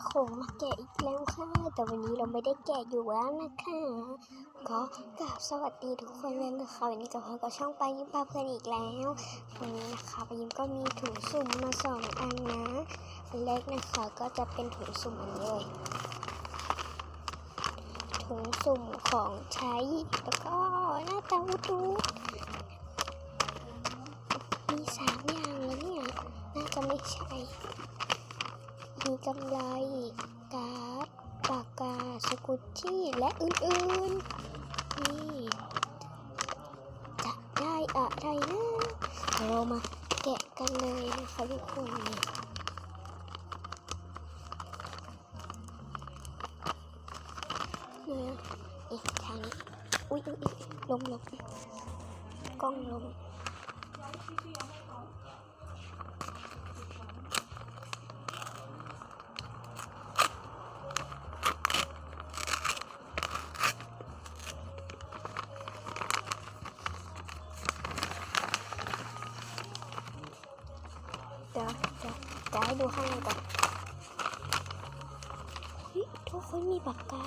ของมาแกะอีกแล้วค่ะ แต่วันนี้เราไม่ได้แกะอยู่แล้วนะคะก็กราบสวัสดีทุกคนเลยนะคะวันนี้กับพ่อก็ช่องไปยิ้มปาเพื่อนอีกแล้ววันนี้นะคะไปยิ้มก็มีถุงสุ่มมาสองอันนะอันแรกนะคะก็จะเป็นถุงสุ่มอันนี้เลยถุงสุ่มของใช้แล้วก็หน้าตาวูดูมีสามอย่างแล้วเนี่ยน่าจะไม่ใช่ มีกำไรการ์ดปากกาสกุตชี่และอื่นๆ นี่ จะได้อะไรนะเรามาแกะกันเลยนะคะทุกคนเนี่ยอีกทางนี้อุ๊ยอุ๊ยอุ๊ยลงลงกล้องลง เดี๋ยวเดี๋ยวจะ ให้ดูข้างก่อนเฮ้ยทุกคนมีปากกา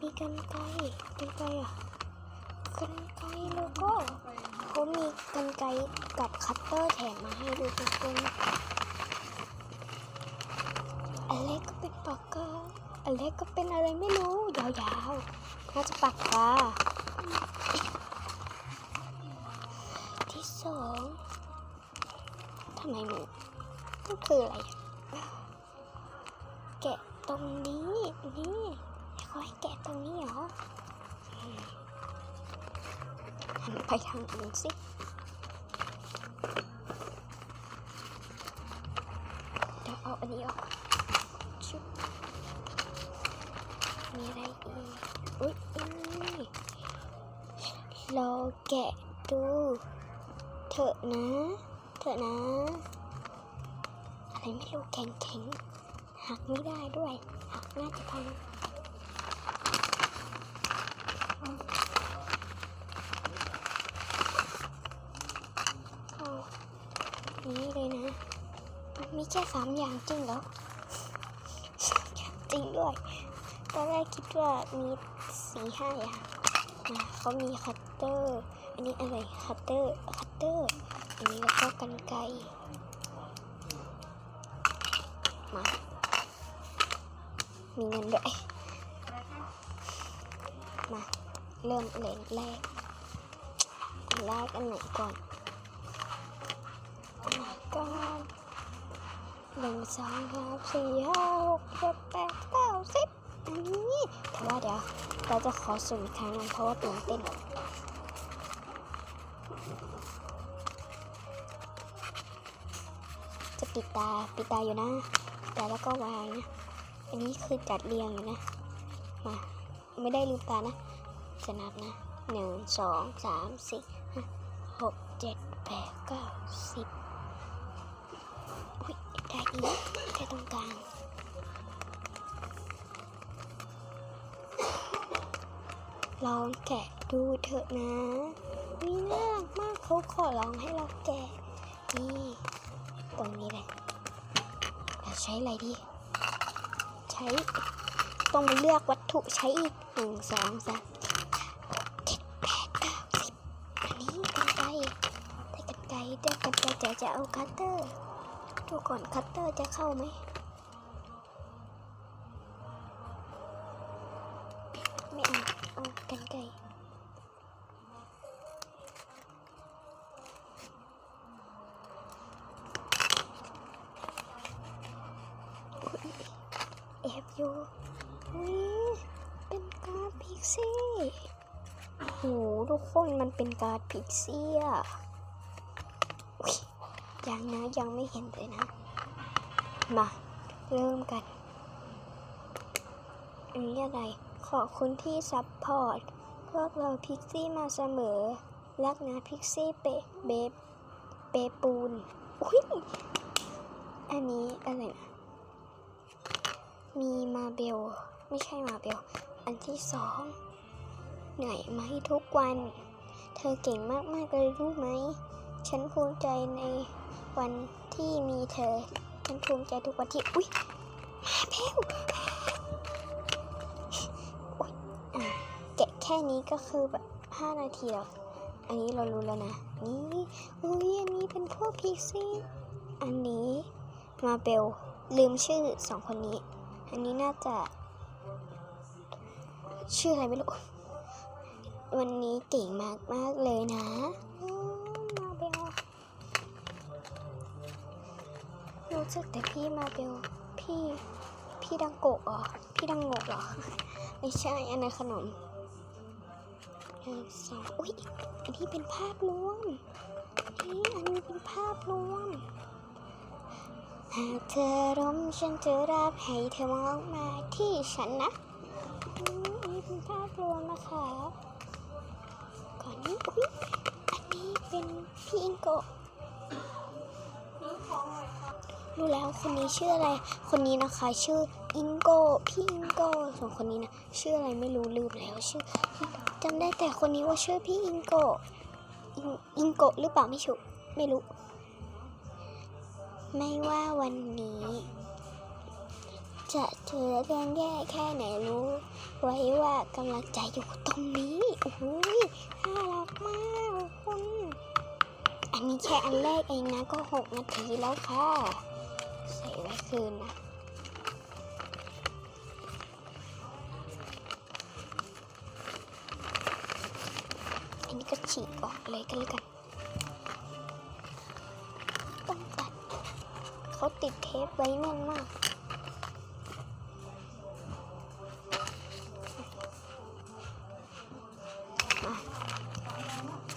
มีกันไกกันไกอะกันไกแล้วก็เขามีกันไกกับคัตเตอร์แถมมาให้ดูทุกคนอันเล็กก็เป็นปากกาอันเล็กก็เป็นอะไรไม่รู้ยาวๆน่าจะปากกาที่สองทำไมมันก็คืออะไร ตรงนี้นี่เขาให้แกะตรงนี้เหรอหันไปทางอื่นสิเดี๋ยวเอาอันนี้ออกชุบมีอะไรอีกอุ๊ยนี่รอแกะดูเถอะนะ เถอะนะ อะไรไม่รู้แข็งแข็ง หักไม่ได้ด้วย หักน่าจะพังเอนี่เลยนะมีแค่สามอย่างจริงเหรอสามอย่างจริงด้วย ตอนแรกคิดว่ามีสี่ห้าอย่างนะเขามีคัตเตอร์ อันนี้อะไร คัตเตอร์ คัตเตอร์ อันนี้แล้วก็กันไกรมา มีเงินด้วย มา เริ่มเลนแรกแรกอันไหนก่อนอันไหนก่อนหนึ่งสองสามสี่ห้าหกเจ็ดแปดเก้าสิบอันนี้แต่ว่าเดี๋ยวเราจะขอสุ่มอีกครั้งนึงเพราะว่าตื่นเต้นจะปิดตาปิดตาอยู่นะปิดตาแล้วก็วางนะ อันนี้คือจัดเรียงอยู่นะ มา ไม่ได้ลืมตานะจะนับนะหนึ่งสองสามสี่ห้าหกเจ็ดแปดเก้าสิบอุ้ยได้อีกแค่ตรงกลางลองแกะดูเถอะนะวิน่ารักมากเขาขอลองให้เราแกะนี่ตรงนี้เลยเราใช้อะไรดี ใช้ ต้องมาเลือกวัตถุใช้อีกหนึ่งสองสามเจ็ดแปดเก้าสิบอันนี้กันไกได้กันไกรได้กันไกรจะจะเอาคัตเตอร์ดูก่อนคัตเตอร์จะเข้าไหมไม่เอาเอากันไกรแอบอยู่อุ้ยเป็นการ์ดพิก ซี่โหทุกคนมันเป็นการ์ดพิกซี่อะอุ๊ยยังนะยังไม่เห็นเลยนะ มา เริ่มกันอันนี้อะไร ขอบคุณที่ซัพพอร์ต พวกเราพิกซี่มาเสมอ รักนะพิกซี่เปเบเปปูน อุ้ยอันนี้อะไรนะ มีมาเบล ไม่ใช่มาเบล อันที่สองเหนื่อยไหมทุกวัน เธอเก่งมากๆเลยรู้ไหม ฉันภูมิใจในวันที่มีเธอ ฉันภูมิใจทุกวันที่ อุ้ยมาเพลวแกะแค่นี้ก็คือแบบห้านาทีแล้ว อันนี้เรารู้แล้วนะ นี่ อุ้ยอันนี้เป็นพวกพิกซี่ อันนี้มาเบลลืมชื่อสองคนนี้ อันนี้น่าจะ ชื่ออะไรไม่รู้ วันนี้เก่งมากมากเลยนะมาเบลรู้จักแต่พี่มาเบลพี่พี่ดังโกะเหรอ พี่ดังโงกเหรอ ไม่ใช่อันนั้นขนมหนึ่งสองอุ้ยอันนี้เป็นภาพรวมนี่อันนี้เป็นภาพรวมหากเธอร้มฉันจะรับให้เธอมองมาที่ฉันนะ อืมอันนี้เป็นภาพรวมนะคะก่อนนี้อุ้ยอันนี้เป็นพี่อิงโกะรู้แล้วคนนี้ชื่ออะไร คนนี้นะคะ ชื่ออิงโกพี่อิงโกส่วนคนนี้นะชื่ออะไรไม่รู้ลืมแล้วชื่อจำได้แต่คนนี้ว่าชื่อพี่อิงโกอิงอิงโกหรือเปล่าไม่ถูกไม่รู้ ไม่ว่าวันนี้ จะเจอเรื่องแย่แค่ไหนรู้ ไว้ว่ากำลังใจอยู่ตรงนี้โอ้โหน่ารักมากคุณอันนี้แค่อันแรกเองนะก็หกนาทีแล้วค่ะ ใส่ไว้คืนนะอันนี้ก็ฉีกออกเลยกันเลยกันต้องตัดเขาติดเทปไว้แน่นมาก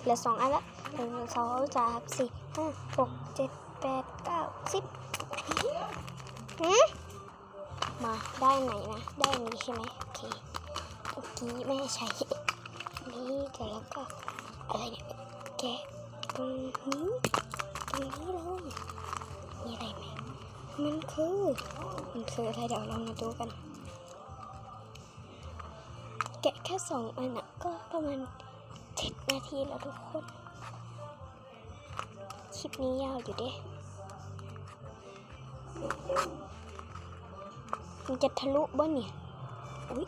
ลือสองอันละหนึ่งสองสามสี่ห้าหกเจ็ดแปดเก้าสิบหืมมาได้ไหนนะ ได้นนี้ใช่ไหมโอเคเมื่อกี้แม่ใช้นี่เดี๋ยวแล้วก็อะไรเนี่ยแกะตรงนี้ตรงนี้เลยมีอะไรไหมมันคือมันคืออะไรเดี๋ยวเรามาดูกัน แกะแค่สองอันอะก็ประมาณ เจ็ดนาทีแล้วทุกคน คลิปนี้ยาวอยู่เด้มันจะทะลุบ่เนี่ย อุ๊ย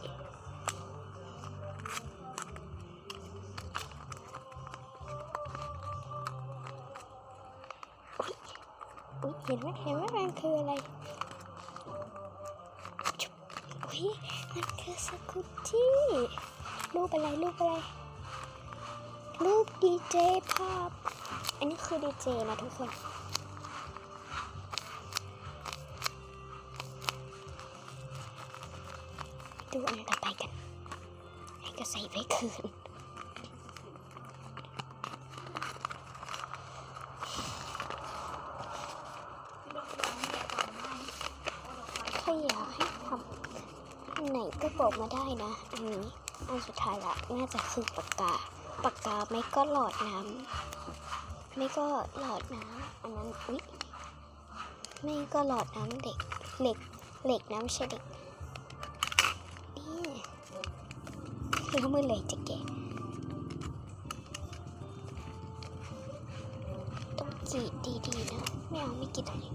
อุ๊ยเห็นไหมเห็นไหมมันคืออะไรอุ๊ยมันคือสกุตตี้รูปอะไรรูปอะไร รูปดีเจภาพ อันนี้คือดีเจนะทุกคน ดูอันต่อไปกันให้ก็ใส่ไว้คืนถ้าอยากให้ทำอันไหนก็บอกมาได้นะ อันนี้ อันสุดท้ายละ น่าจะคือปากกา ปากกาไม่ก็หลอดน้ำไม่ก็หลอดน้ำอันนั้นอุ๊ยไม่ก็หลอดน้ำเด็กเหล็กเหล็กน้ำใช่เด็กนี่แล้วเมื่อไหรจะแกะต้องกรีดดีๆนะไม่เอาไม่กรีดอะไร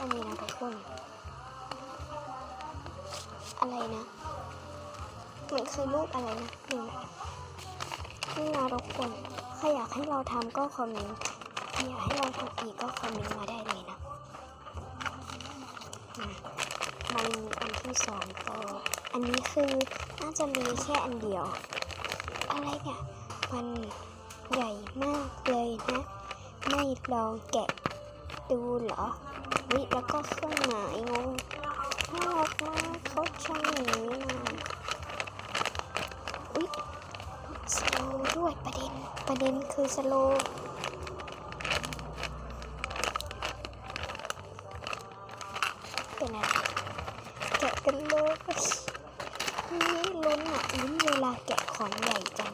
อรูปอันนี้นะทุกคน อะไรนะมันคือรูปอะไรนะดูนะนี่นะทุกคนใครอยากให้เราทำก็คอมเมนต์อยากให้เราทำอีกก็คอมเมนต์มาได้เลยนะอะมันมีอันที่สองต่ออันนี้คือน่าจะมีแค่อันเดียว อะไรเนี่ยมันใหญ่มากเลยนะ ไม่ลองแกะ ดูเหรอวิแล้วก็เครื่องหมายงงน่ารักมากเขาทำอย่างนี้มาอุ๊ยสโลด้วยประเด็นประเด็นคือสโลเป็นอะไรแกะกันเลยนี่ลุ้นอะลุ้นเวลาแกะของใหญ่จัง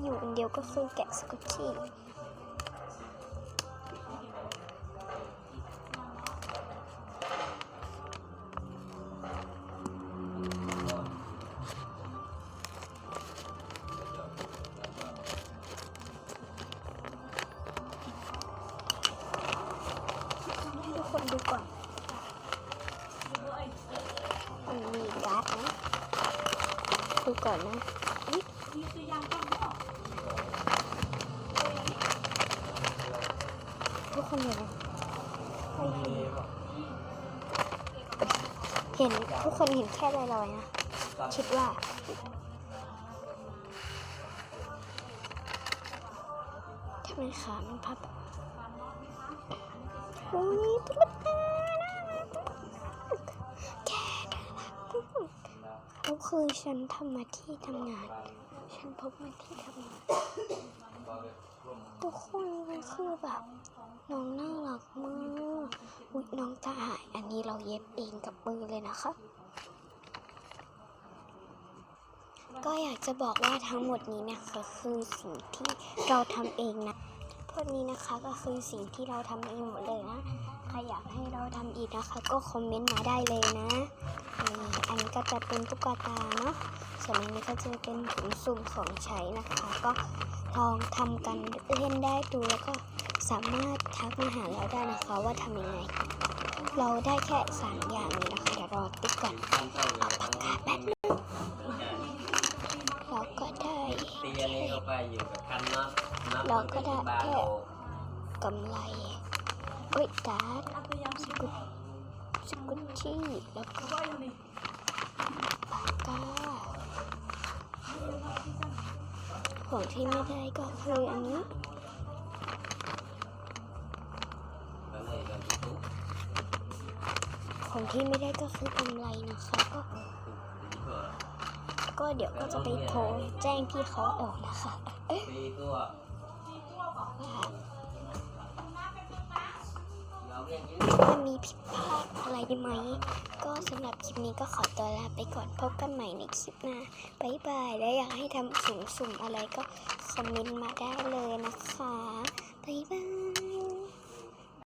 อยู่อันเดียวก็คือแกะสกุตชี่ให้ทุกคนดูก่อนมันมีการ์ดนะดูก่อนนะอุ๊ยทุก คนเห็นไหมไม่เห็นเห็นทุกคนเห็นแค่ลอยๆนะคิดว่าทำไมขามันพับโอ้ยตุ๊กตาแกน่ารักเขาคือฉันทำมาที่ทำงาน ฉันพบมาที่ทำงาน ทุกคนมันคือแบบน้องน่ารักมากอุ๊ยน้องตาหายอันนี้เราเย็บเองกับมือเลยนะคะ ก็อยากจะบอกว่าทั้งหมดนี้นะคะคือสิ่งที่เราทำเองนะพวกนี้นะคะก็คือสิ่งที่เราทำเองหมดเลยนะใครอยากให้เราทำอีกนะคะ ก็คอมเมนต์มาได้เลยนะอันนี้ก็จะเป็นตุ๊กตาเนาะส่วนอันนี้ก็จะเป็นถุงสุ่มของใช้นะคะ ก็ ลองทำกันเล่นได้ดูแล้วก็สามารถทักมาหาเราได้นะคะว่าทำยังไง เราได้แค่สามอย่างนี้นะคะเดี๋ยวรอติ๊กก่อนเอาปากกาแป๊บนึงเราก็ได้ตีอันนี้เข้าไปอยู่กับคันน็อตน็อตเราก็ได้แค่กำไรเอ้ยการ์ดสกุตสกุตชี่แล้วก็ปากกา ของที่ไม่ได้ก็คืออันนี้ของที่ไม่ได้ก็คือกำไรนะคะก็ก็เดี๋ยวก็จะไปโทรแจ้งพี่เขาออกนะคะ จะมีผิดพลาดอะไรไหม ก็สำหรับคลิปนี้ก็ขอตัวลาไปก่อนพบกันใหม่ในคลิปหน้าบายบาย และอยากให้ทำสุ่มๆอะไรก็คอมเมนต์มาได้เลยนะคะบายบาย